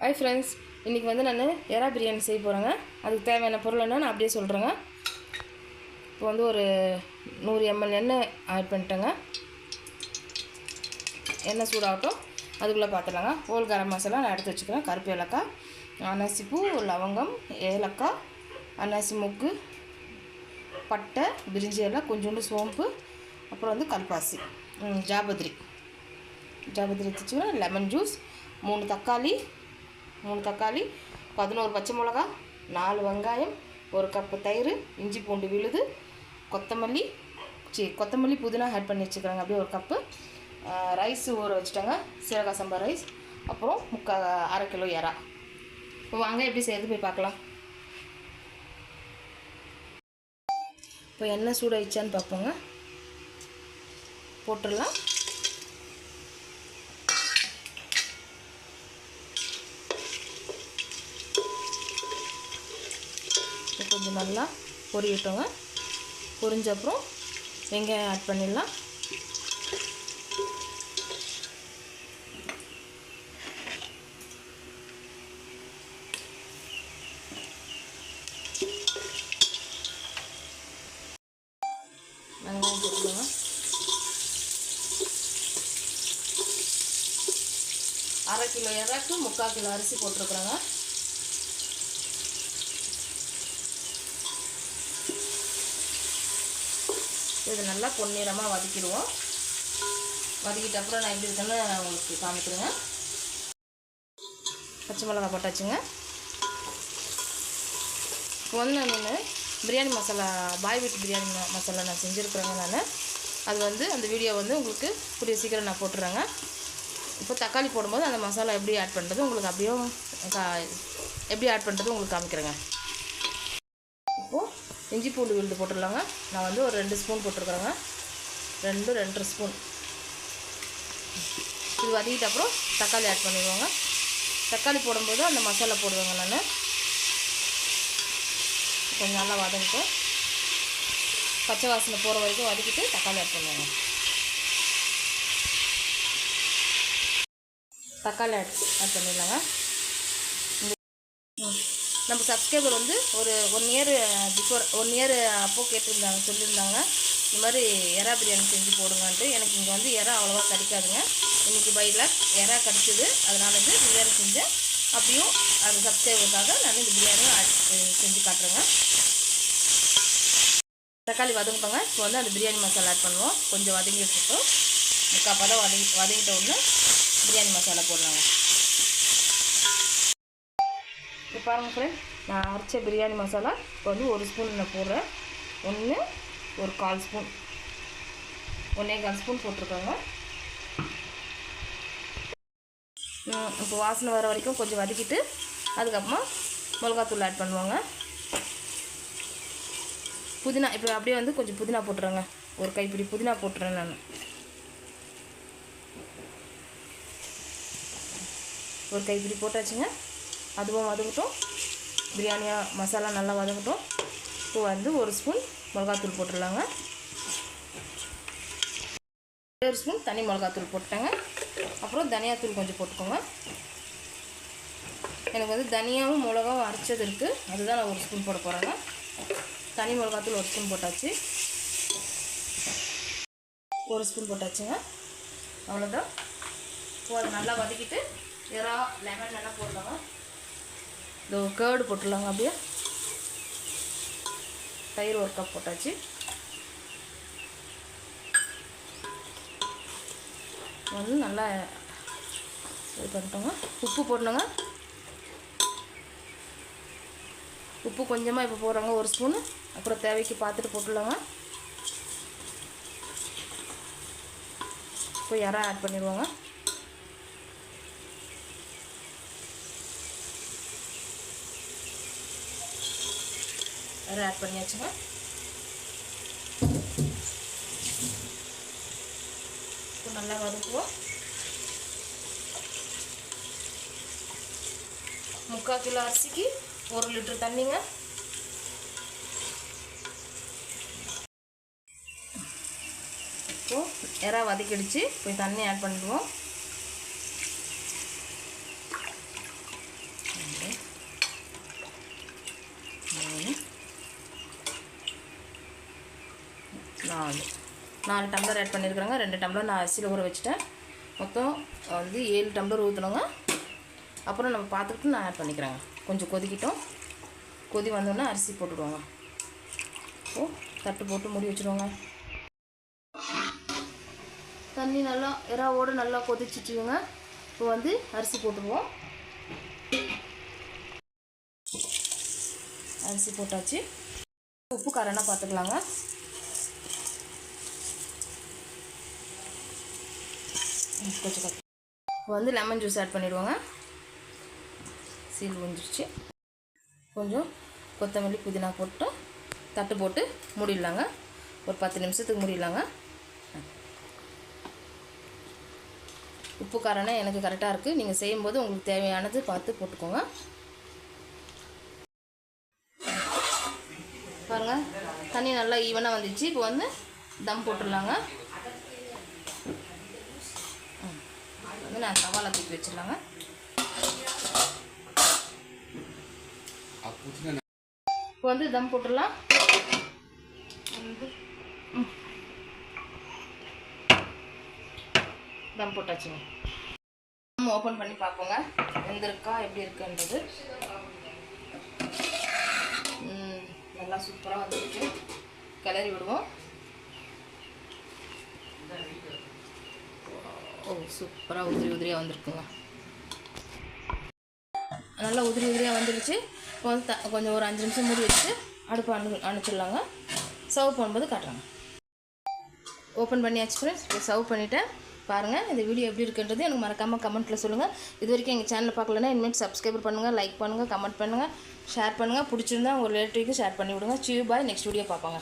Hi friends இன்றைக்கி வந்து நான் எறா பிரியாணி செய்ய போகிறேங்க அதுக்கு தேவையான பொருள் என்ன நான் அப்படியே சொல்கிறேங்க இப்போ வந்து ஒரு நூறு எம்எல் எண்ணெய் ஆட் பண்ணிட்டேங்க. எண்ணெய் சூடாகட்டும். அதுக்குள்ளே பார்த்துலாங்க ஹோல் கரம் மசாலா நான் எடுத்து வச்சுக்கிறேன். கருப்பு ஏலக்காய் அன்னாசிப்பூ லவங்கம் ஏலக்காய் அன்னாசி மொக்கு பட்டை பிரிஞ்சி எல்லாம் கொஞ்சோண்டு சோம்பு அப்புறம் வந்து கல்பாசி ம், ஜாபத்ரி. ஜாபத்ரி வச்சுக்கிறேன். லெமன் ஜூஸ் மூணு தக்காளி மூணு தக்காளி பதினோரு பச்சை மிளகா நாலு வெங்காயம் ஒரு கப்பு தயிர் இஞ்சி பூண்டு விழுது கொத்தமல்லி சி கொத்தமல்லி புதினா ஆட் பண்ணி வச்சுக்கிறாங்க. அப்படியே ஒரு கப்பு ரைஸ் ஊற வச்சுட்டாங்க. சீரக சம்பா ரைஸ் அப்புறம் முக்கா அரை கிலோ எறா இப்போ வாங்க எப்படி செய்யறது போய் பார்க்கலாம். இப்போ எண்ணெய் சூடாயிடுச்சான்னு பார்ப்போங்க. போட்டுடலாம். கொஞ்சம் நல்லா பொரியட்டோங்க. பொரிஞ்ச அப்புறம் வெங்காயம் ஆட் பண்ணிடலாம். வெங்காயம் போட்டுக்கோங்க. அரை கிலோ இறாக்கு முக்கால் கிலோ அரிசி போட்டிருக்குறேங்க. இது நல்லா பொன்னிறமாக வதக்கிடுவோம். வதக்கிட்ட அப்புறம் நான் எப்படி இருக்குன்னு உங்களுக்கு காமிக்கிறேங்க. பச்சை மிளகா போட்டாச்சுங்க. இப்போ வந்து நான் பிரியாணி மசாலா பாய் வீட்டு பிரியாணி மசாலா நான் செஞ்சுருக்குறேங்க நான். அது வந்து அந்த வீடியோ வந்து உங்களுக்கு கூடிய சீக்கிரம் நான் போட்டுறேங்க. இப்போ தக்காளி போடும்போது அந்த மசாலா எப்படி ஆட் பண்ணுறது உங்களுக்கு அப்படியும் கா எப்படி ஆட் பண்ணுறது உங்களுக்கு காமிக்கிறேங்க. இப்போது இஞ்சி பூண்டு விழுந்து போட்டுடலாங்க. நான் வந்து ஒரு ரெண்டு ஸ்பூன் போட்டிருக்கிறேங்க. ரெண்டு ரெண்டரை ஸ்பூன். இது வதக்கிட்ட அப்புறம் தக்காளி ஆட் பண்ணிடுவாங்க. தக்காளி போடும்போது அந்த மசாலா போடுவேங்க நான். கொஞ்சம் நல்லா வதங்கிட்டு பச்சை வாசனை போகிற வரைக்கும் வதக்கிட்டு தக்காளி ஆட் பண்ணுவாங்க. தக்காளி ஆட் ஆட் பண்ணிடலாங்க. நம்ம சப்ஸ்கிரைபர் வந்து ஒரு one year before one year அப்போ கேட்டிருந்தாங்க சொல்லியிருந்தாங்க இந்த மாதிரி எறா பிரியாணி செஞ்சு போடுங்கன்ட்டு. எனக்கு இங்கே வந்து எறா அவ்வளோவா கிடைக்காதுங்க. இன்றைக்கி பையில் எறா கிடச்சிது. அதனால் வந்து பிரியாணி செஞ்சேன் அப்படியும் அந்த சப்ஸ்கிரைபருக்காக நான் இந்த பிரியாணியும் ஆட் செஞ்சு காட்டுறேங்க. தக்காளி வதங்கிட்டோங்க. இப்போ வந்து அந்த பிரியாணி மசாலா ஆட் பண்ணுவோம். கொஞ்சம் வதங்கிட்டு இருக்கோம் முக்கால் பதம் வதங்கி வதங்கிட்ட உடனே பிரியாணி மசாலா போடலாங்க. இப்போ பாருங்கள் ஃப்ரெண்ட் நான் அரைச்ச பிரியாணி மசாலா இப்போ வந்து ஒரு ஸ்பூன் நான் போடுறேன். ஒன்று ஒரு கால் ஸ்பூன் ஒன்றே கால் ஸ்பூன் போட்டிருக்காங்க. இப்போ வாசனை வர வரைக்கும் கொஞ்சம் வதக்கிட்டு அதுக்கப்புறமா மிளகாத்தூள் ஆட் பண்ணுவாங்க. புதினா இப்போ அப்படியே வந்து கொஞ்சம் புதினா போட்டுறேங்க. ஒரு கைப்பிடி புதினா போட்டுறேன் நான். ஒரு கைப்பிடி போட்டாச்சுங்க. அதுவும் வதங்கட்டும் பிரியாணியாக மசாலா நல்லா வதங்கட்டும் இப்போ வந்து ஒரு ஸ்பூன் மிளகாத்தூள் போட்டுடலாங்க. ஒரு ஸ்பூன் தனி மிளகாத்தூள் போட்டுட்டேங்க. அப்புறம் தனியாத்தூள் கொஞ்சம் போட்டுக்கோங்க. எனக்கு வந்து தனியாவும் மிளகாவும் அரைச்சது இருக்குது அதுதான் நான் ஒரு ஸ்பூன் போட போகிறேங்க தனி மிளகாத்தூள் ஒரு ஸ்பூன் போட்டாச்சு. ஒரு ஸ்பூன் போட்டாச்சுங்க. அவ்வளோதான் இப்போ அதை நல்லா வதக்கிட்டு எறா லெமன் நல்லா போடலாங்க. இதோ கேர்டு போட்டுடலாங்க அப்படியே. தயிர் ஒரு கப் போட்டாச்சு. வந்து நல்லா இது பண்ணிட்டோங்க. உப்பு போடணுங்க. உப்பு கொஞ்சமாக இப்போ போடுறாங்க ஒரு ஸ்பூனு அப்புறம் தேவைக்கு பார்த்துட்டு போட்டுடலாங்க. இப்போ இறம் ஆட் பண்ணிடுவாங்க. வேறு ஆட் பண்ணியாச்சுங்க இப்போ நல்லா வதக்குவோம் முக்கால் கிலோ அரிசிக்கு ஒரு லிட்டர் தண்ணிங்க இப்போ எறா வதக்கிடுச்சு போய் தண்ணி ஆட் பண்ணிடுவோம் நாலு. நாலு டம்ளர் ஆட் பண்ணியிருக்கிறேங்க. ரெண்டு டம்ளர் நான் அரிசியில் ஊற வச்சுட்டேன். மொத்தம் வந்து ஏழு டம்ளர் ஊற்றணுங்க அப்புறம் நம்ம பார்த்துக்கிட்டு நான் ஆட் பண்ணிக்கிறேங்க. கொஞ்சம் கொதிக்கிட்டோம். கொதி வந்தோடனே அரிசி போட்டுடுவோங்க. ஓ தட்டு போட்டு மூடி வச்சுருவோங்க தண்ணி நல்லா இறாவோடு நல்லா கொதிச்சிச்சுங்க. இப்போ வந்து அரிசி போட்டுருவோம். அரிசி போட்டாச்சு. உப்பு காரம்னா பார்த்துக்கலாங்க கொஞ்சம் இப்போ வந்து லெமன் ஜூஸ் ஆட் பண்ணிடுவோங்க. சீல் வந்துருச்சு கொஞ்சம் கொத்தமல்லி புதினா போட்டு தட்டு போட்டு மூடிடலாங்க. ஒரு பத்து நிமிஷத்துக்கு மூடிடலாங்க. உப்பு காரம்னா எனக்கு கரெக்டாக இருக்குது நீங்கள் செய்யும்போது உங்களுக்கு தேவையானது பார்த்து போட்டுக்கோங்க. பாருங்கள் தண்ணி நல்லா ஈவனாக வந்துச்சு இப்போ வந்து தம் போட்டுடலாங்க. வந்து நான் சவாலை தூக்கி வச்சிடலாங்க இப்போ வந்து தம் போட்டுடலாம். வந்து தம் போட்டாச்சுங்க. தம் ஓப்பன் பண்ணி பார்ப்போங்க. வெந்திருக்கா எப்படி இருக்குன்றது. ம், நல்லா சூப்பராக வந்துருக்கு கிளறி விடுவோம். ஓ சூப்பராக உதிரி உதிரியாக வந்திருக்குங்க. நல்லா உதிரி உதிரியாக வந்துருச்சு. இப்போ வந்து த கொஞ்சம் ஒரு அஞ்சு நிமிஷம் மூடி வச்சுட்டு அடுப்பு அனு அனுப்பிச்சிடலாங்க சர்வ் பண்ணும்போது காட்டுறாங்க. ஓப்பன் பண்ணியாச்சு ஃப்ரெண்ட்ஸ் இப்போ சர்வ் பண்ணிவிட்டேன் பாருங்கள் இந்த வீடியோ எப்படி இருக்குன்றது எனக்கு மறக்காமல் கமெண்ட்டில் சொல்லுங்கள் இது வரைக்கும் எங்கள் சேனலை பார்க்கலன்னா இனிமேல் சப்ஸ்கிரைப் பண்ணுங்கள் லைக் பண்ணுங்கள் கமெண்ட் பண்ணுங்கள் ஷேர் பண்ணுங்கள் பிடிச்சிருந்தா உங்கள் ரிலேட்டிவ்க்கு ஷேர் பண்ணி விடுங்க சியூ பாய் நெக்ஸ்ட் வீடியோ பார்ப்பாங்க.